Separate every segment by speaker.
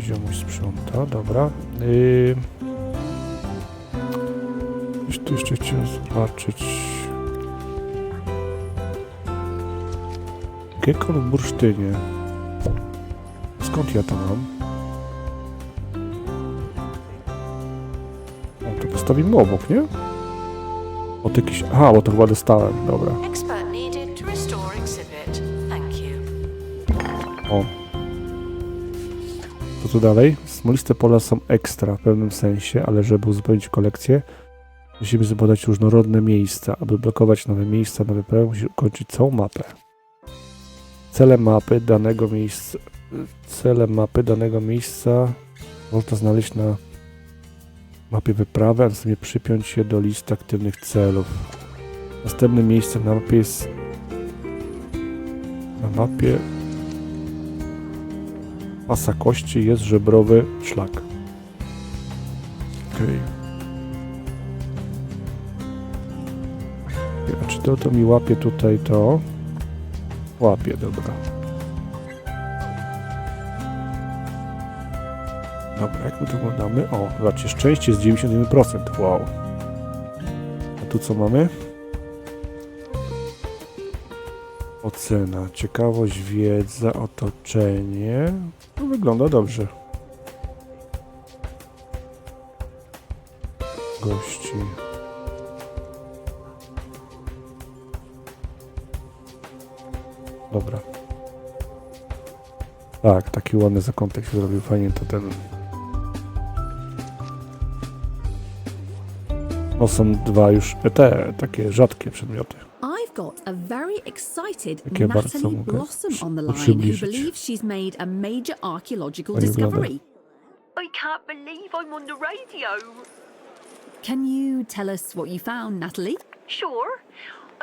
Speaker 1: Ziomuś sprząta, dobra. Yy... Coś tu jeszcze chciałem zobaczyć. Gekon w bursztynie. Skąd ja to mam? O, to postawimy obok, nie? Od jakiś... Aha, bo to chyba dostałem, dobra.
Speaker 2: Needed
Speaker 1: tu dalej? Smoliste pola są ekstra w pewnym sensie, ale żeby uzupełnić kolekcję, musimy zbadać różnorodne miejsca. Aby blokować nowe miejsca, nowe prawo, musisz ukończyć całą mapę. Cele mapy danego miejsca. Cele mapy danego miejsca można znaleźć na mapie wyprawy, a następnie przypiąć je do listy aktywnych celów. Następnym miejscem na mapie jest na mapie Masa kości jest żebrowy szlak. Okej. A czy to, to mi łapie tutaj to? Łapie, dobra. Dobra, jak my to oglądamy? O, zobaczcie, szczęście jest 91%. Wow. A tu co mamy? Ocena, ciekawość, wiedza, otoczenie. No, wygląda dobrze. Gości. Dobra. Tak, taki ładny zakątek się zrobił. Fajnie to ten. No są dwa już te, takie rzadkie przedmioty.
Speaker 3: I've got a very excited
Speaker 1: Jakie bardzo
Speaker 3: Natalie
Speaker 1: mogę
Speaker 3: Blossom on the line who believes she's made a major archaeological
Speaker 1: Pani
Speaker 3: discovery.
Speaker 4: I can't believe I'm on the radio.
Speaker 3: Can you tell us what you found, Natalie?
Speaker 4: Sure.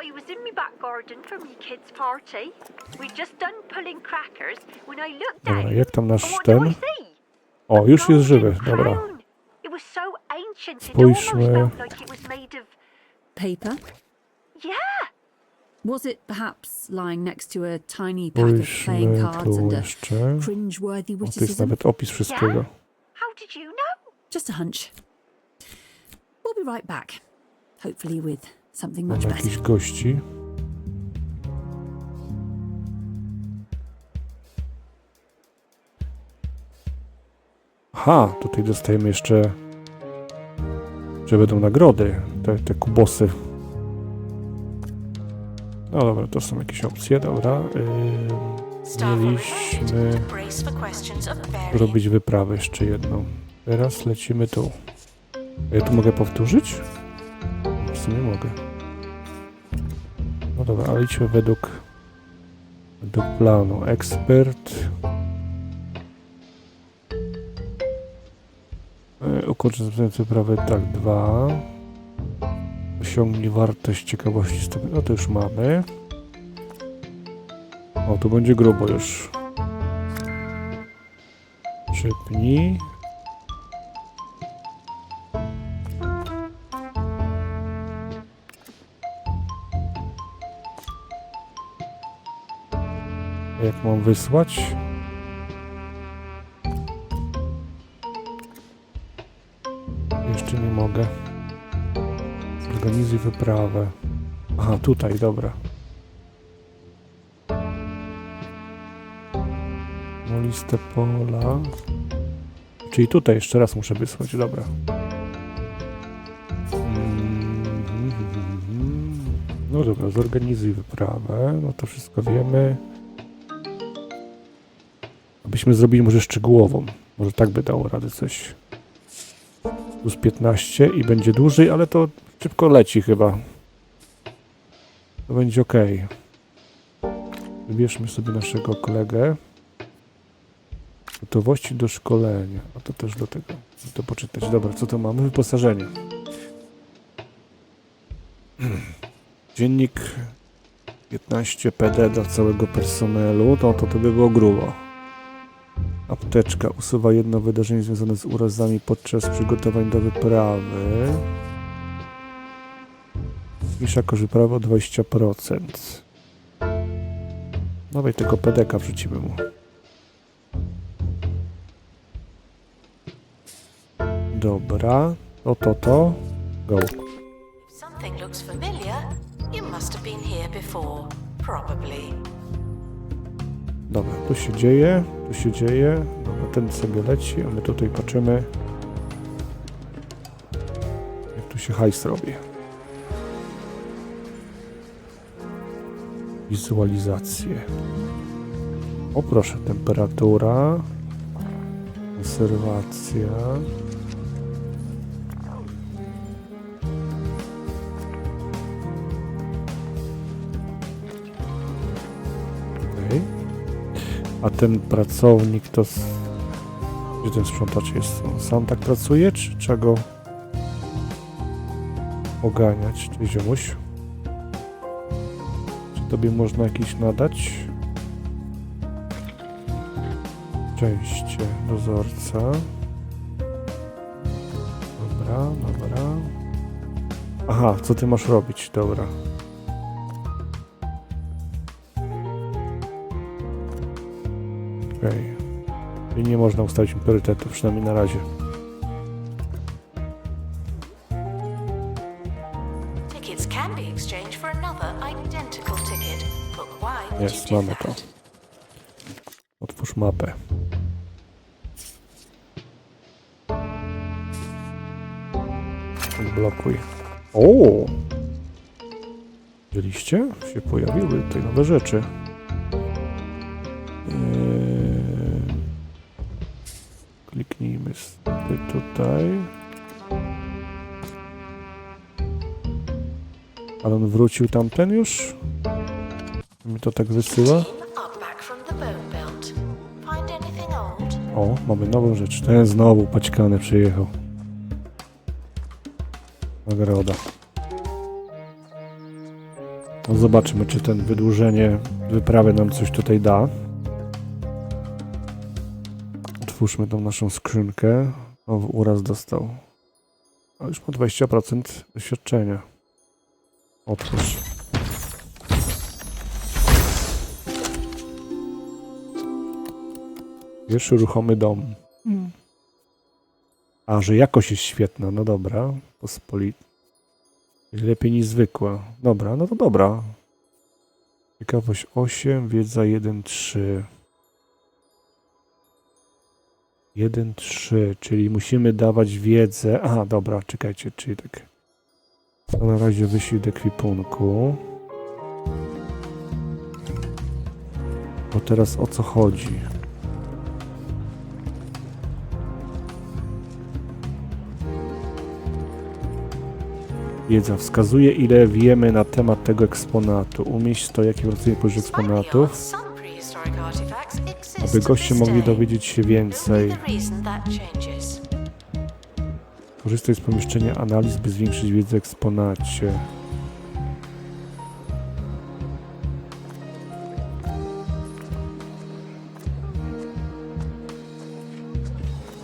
Speaker 4: I was in my back garden for my kids' party. We'd just done pulling crackers when I looked
Speaker 1: Dobra,
Speaker 4: out.
Speaker 1: jak tam
Speaker 4: And
Speaker 1: nasz
Speaker 4: what do I
Speaker 1: ten?
Speaker 4: see?
Speaker 1: O, już jest żywy,
Speaker 4: Golden
Speaker 1: dobra.
Speaker 4: crown. It was so ancient it almost
Speaker 1: Spójrzmy.
Speaker 4: felt like it was made of
Speaker 3: Paper?
Speaker 4: yeah.
Speaker 3: Was it perhaps lying next to a tiny pack of playing cards and a cringe-worthy
Speaker 1: O, to jest
Speaker 3: witticism?
Speaker 1: nawet opis wszystkiego.
Speaker 4: How did you know?
Speaker 3: Just a hunch. We'll be right back. Hopefully with something much better.
Speaker 1: jakichś gości. Aha, tutaj dostajemy jeszcze, że będą nagrody, te, te kubosy. No dobra, to są jakieś opcje, dobra. Yy, mieliśmy zrobić wyprawę jeszcze jedną. Teraz lecimy tu. Ja tu mogę powtórzyć? W sumie mogę. No dobra, ale idźmy według, według planu. Ekspert. E, Ukończę następną wyprawę, tak, dwa. Osiągnij wartość ciekawości stopień. No to już mamy. O, tu będzie grubo już. Przypnij. Jak mam wysłać? Jeszcze nie mogę. Zorganizuj wyprawę. Aha, tutaj, dobra. Listę pola. Czyli tutaj jeszcze raz muszę wysłać, dobra. Mhm. No dobra, zorganizuj wyprawę. No to wszystko wiemy. Abyśmy zrobili może szczegółową. Może tak by dało radę coś. Plus 15 i będzie dłużej, ale to szybko leci chyba. To będzie ok. Wybierzmy sobie naszego kolegę. Gotowości do szkolenia. A to też do tego. To poczytać. Dobra, co to mamy? Wyposażenie. Dziennik 15 PD dla całego personelu. To, to, to by było grubo. Apteczka usuwa jedno wydarzenie związane z urazami podczas przygotowań do wyprawy. Mniejsza korzyść wyprawy o 20%. Dawaj tego PDK wrzucimy mu. Dobra, to, to. Go.
Speaker 2: Something looks familiar, you must have been here before. Probably.
Speaker 1: Dobra, tu się dzieje, tu się dzieje. Dobra, ten sobie leci, a my tutaj patrzymy. Jak tu się hajs robi. Wizualizacje. O proszę, temperatura. Konserwacja. A ten pracownik to. Gdzie ten sprzątacz jest? On sam tak pracuje, czy trzeba go oganiać? Czy ziomuś? Czy tobie można jakiś nadać? Część dozorca. Dobra, dobra. Aha, co ty masz robić? Dobra. I nie można ustalić mi priorytetów, przynajmniej na razie. Jest, mamy to. Otwórz mapę. Odblokuj. O! Widzieliście? Się pojawiły tutaj nowe rzeczy. Ale on wrócił tamten już? Mi to tak wysyła? O, mamy nową rzecz. Ten znowu paćkany przyjechał. Nagroda. No zobaczymy, czy ten wydłużenie wyprawy nam coś tutaj da. Otwórzmy tą naszą skrzynkę. O, uraz dostał. A już ma 20% doświadczenia. Otwórz. Pierwszy ruchomy dom. A, że jakość jest świetna, no dobra. Pospolit. Lepiej niż zwykła. Dobra, no to dobra. Ciekawość 8, wiedza 1, 3. 1, 3, czyli musimy dawać wiedzę. Aha, dobra, czekajcie, czyli tak. To na razie do ekwipunku. Bo teraz o co chodzi? Wiedza wskazuje, ile wiemy na temat tego eksponatu. Umieść to, jakie
Speaker 2: the odds,
Speaker 1: eksponatów, aby goście mogli dowiedzieć się więcej.
Speaker 2: Be the reason that changes.
Speaker 1: Korzystaj z pomieszczenia analiz, by zwiększyć wiedzę eksponacie.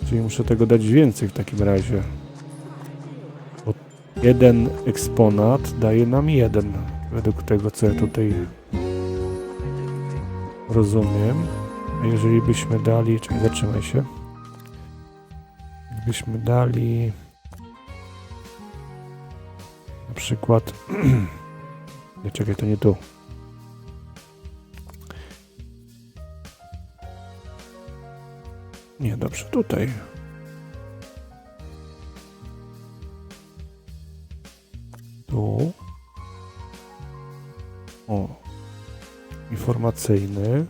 Speaker 1: Czyli muszę tego dać więcej w takim razie. Bo jeden eksponat daje nam jeden. Według tego, co ja tutaj rozumiem. A jeżeli byśmy dali... Czekaj, zatrzymaj się. Gdybyśmy dali... przykład. Nie to nie tu. Nie, dobrze, tutaj. Tu. O. Informacyjny.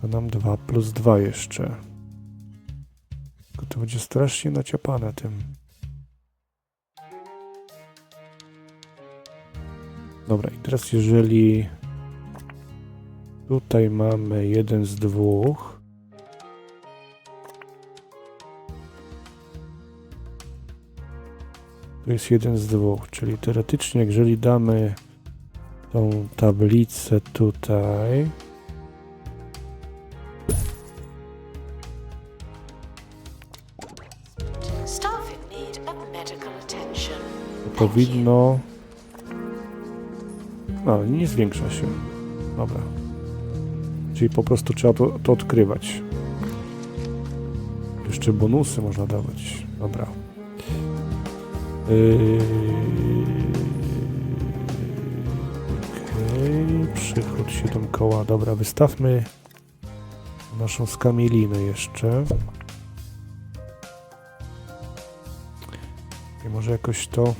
Speaker 1: To nam 2 plus 2 jeszcze. Tylko to będzie strasznie naciapane tym. Dobra, i teraz jeżeli tutaj mamy jeden z dwóch, to jest jeden z dwóch, czyli teoretycznie jeżeli damy tą tablicę tutaj, powinno... No, nie zwiększa się. Dobra. Czyli po prostu trzeba to, to odkrywać. Jeszcze bonusy można dawać. Dobra. Yy... Okej, przychód 7 koła. Dobra, wystawmy naszą skamielinę jeszcze. I może jakoś to...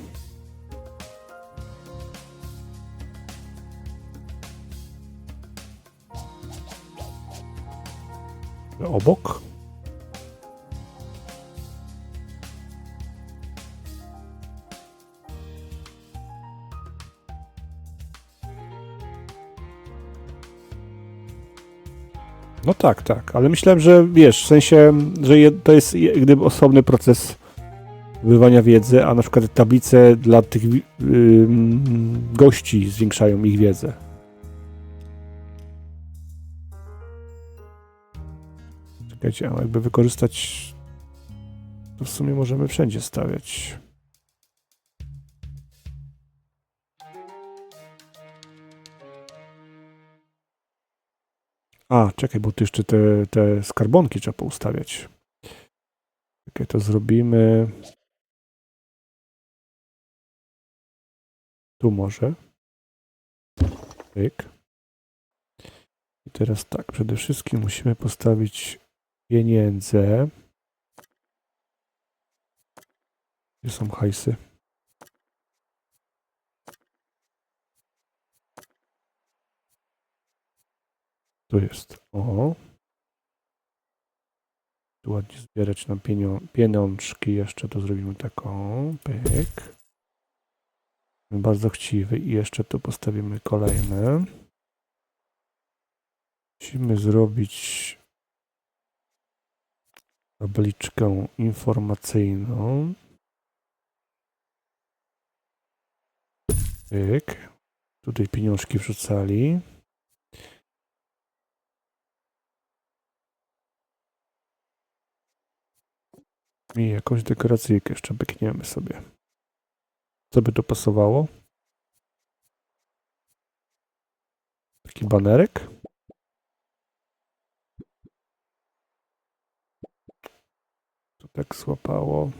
Speaker 1: Obok? No tak, tak, ale myślałem, że wiesz, w sensie, że to jest je- gdyby osobny proces zdobywania wiedzy, a na przykład tablice dla tych ym, gości zwiększają ich wiedzę. A jakby wykorzystać to w sumie możemy wszędzie stawiać. A, czekaj, bo tu jeszcze te, te skarbonki trzeba poustawiać. Czekaj, to zrobimy. Tu może. Pyk. I teraz tak, przede wszystkim musimy postawić pieniądze. Gdzie są hajsy? Tu jest. O. Tu ładnie zbierać nam pieniążki. Jeszcze to zrobimy taką. Pyk. Bardzo chciwy. I jeszcze tu postawimy kolejne. Musimy zrobić tabliczkę informacyjną. Pyk. Tutaj pieniążki wrzucali. I jakąś dekoracyjkę jeszcze pykniemy sobie. Co by to pasowało? Taki banerek? To tak złapało.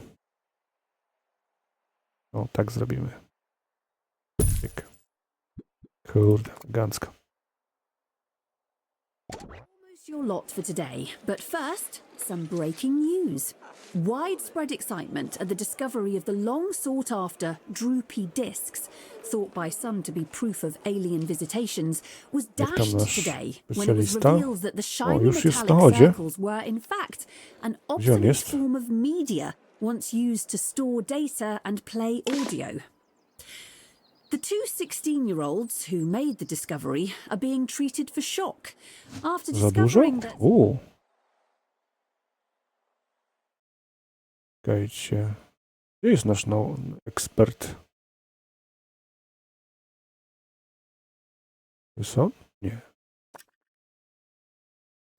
Speaker 1: O, tak zrobimy. Kurde, elegancko.
Speaker 3: Your lot for today. But first, some breaking news. Widespread excitement at the discovery of the long sought after droopy discs, thought by some to be proof of alien visitations, was dashed today when it was revealed that the shiny
Speaker 1: już
Speaker 3: metallic circles were, in fact, an obsolete form of media once used to store data and play audio. The two 16 year olds who made the discovery are being treated for shock after
Speaker 1: Za dużo?
Speaker 3: discovering that.
Speaker 1: Uuu. Czekajcie. Gdzie jest nasz no, ekspert? Jest on? Nie.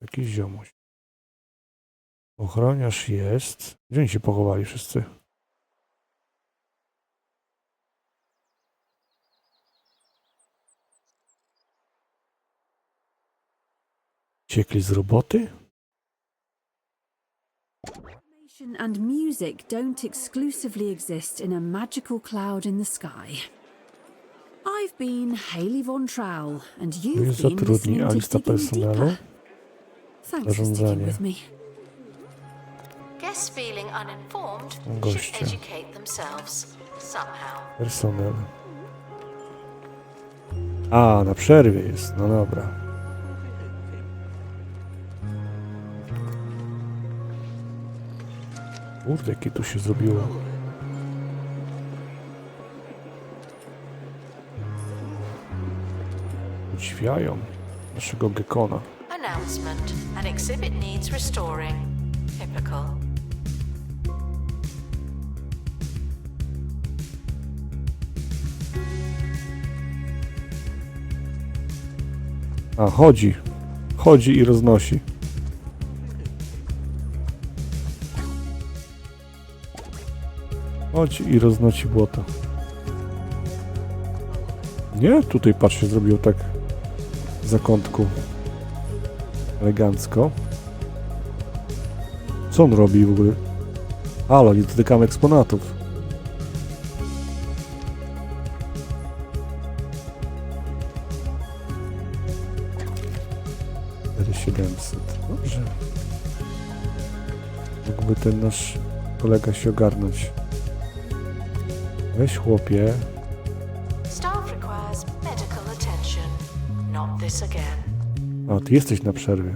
Speaker 1: Jakiś ziomuś. Ochroniarz jest. Gdzie oni się pochowali wszyscy? Ciekli z roboty?
Speaker 3: And music don't exclusively exist in a magical cloud in the sky. I've been Haley Von Trowell, and you've
Speaker 1: jest
Speaker 3: been listening to Digging? Deeper. Thanks for sticking with me.
Speaker 2: Guests feeling uninformed
Speaker 1: Goście.
Speaker 2: should educate themselves somehow.
Speaker 1: Personel. A, na przerwie jest. No dobra. Kurde, jakie tu się zrobiło. Dźwiają naszego gekona.
Speaker 2: Announcement. An exhibit needs restoring. Typical.
Speaker 1: A, chodzi. Chodzi i roznosi. Chodzi i roznosi błoto. Nie? Tutaj patrz się tak w zakątku. Elegancko. Co on robi w ogóle? Halo, nie dotykamy eksponatów. Cztery 700. Dobrze. Mógłby ten nasz kolega się ogarnąć. Weź chłopie.
Speaker 2: Staff requires medical attention. Not this again.
Speaker 1: Ty jesteś na przerwie.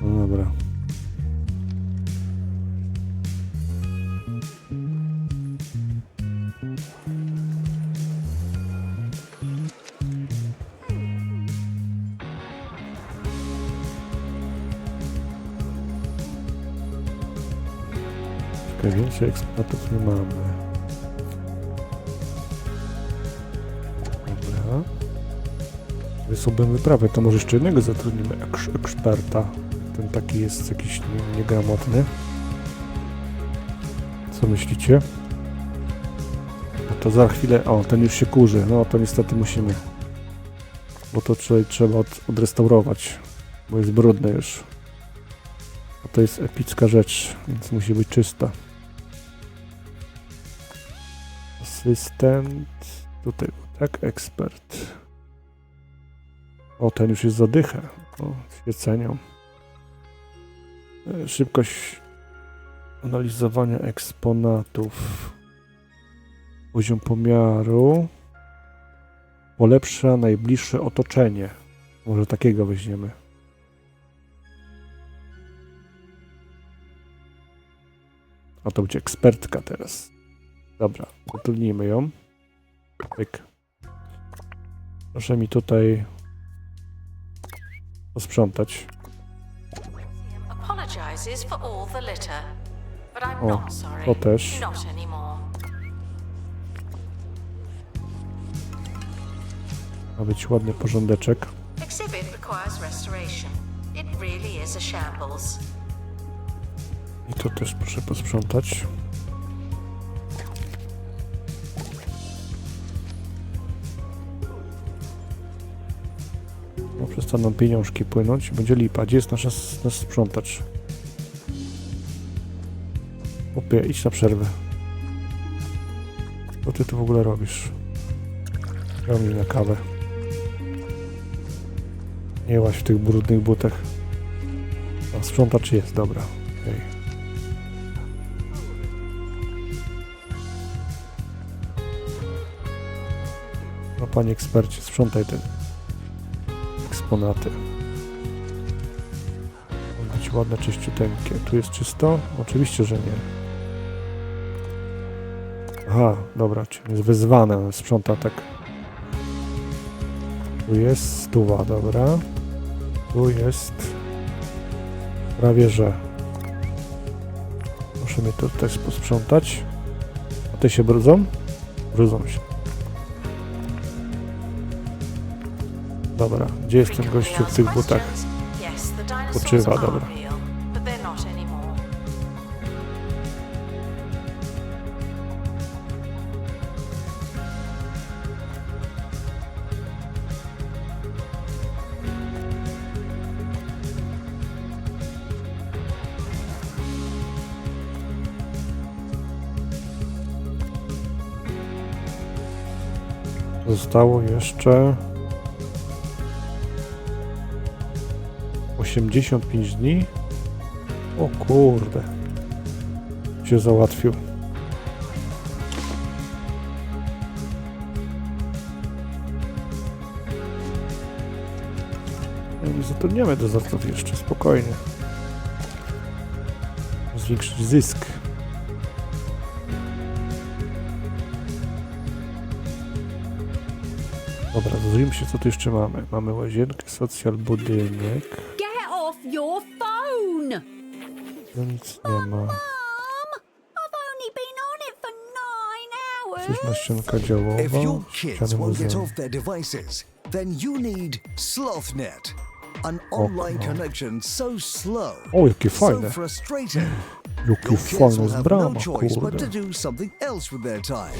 Speaker 1: No dobra. Czekaj, więcej eksponatów nie mamy. Wysłałbym wyprawę, to może jeszcze jednego zatrudnimy eks eksperta. Ten taki jest jakiś nie, niegramotny. Co myślicie? No to za chwilę... O, ten już się kurzy. No to niestety musimy. Bo to trzeba, od, odrestaurować. Bo jest brudne już. A to jest epicka rzecz, więc musi być czysta. Asystent... Tutaj, tak? Ekspert. O, ten już jest zadychę. O, świecenią. E, Szybkość analizowania eksponatów. Poziom pomiaru. Polepsza najbliższe otoczenie. Może takiego weźmiemy. A to będzie ekspertka teraz. Dobra, zatrudnijmy ją. Pyk. Proszę mi tutaj posprzątać. O, to też. Ma być ładny porządeczek. I to też proszę posprzątać. No przestaną pieniążki płynąć, będzie lipa. Gdzie jest nasz sprzątacz? Opie, idź na przerwę. Co ty tu w ogóle robisz? Mi na kawę. Nie łaź w tych brudnych butach. A sprzątacz jest, dobra. Okej. No panie ekspercie, sprzątaj te eksponaty. Być ładne, czyściuteńkie. Tu jest czysto? Oczywiście, że nie. Aha, dobra, czyli jest wyzwane, sprząta tak. Tu jest stuwa, dobra. Tu jest prawie że. Proszę mnie to też posprzątać. A te się brudzą? Brudzą się. Dobra, gdzie jest ten gościu w tych butach? Poczywa, dobra. Zostało jeszcze 85 dni. O kurde. Się załatwił. No i zatrudniamy dozorców jeszcze, spokojnie. Zwiększyć zysk. Dobra, rozumiem się, co tu jeszcze mamy. Mamy łazienkę, socjal, budynek.
Speaker 5: if your kids won't get off their devices, Then you need SlothNet, an online connection so slow, so frustrating. Your kids will have no choice but to do something else with their time.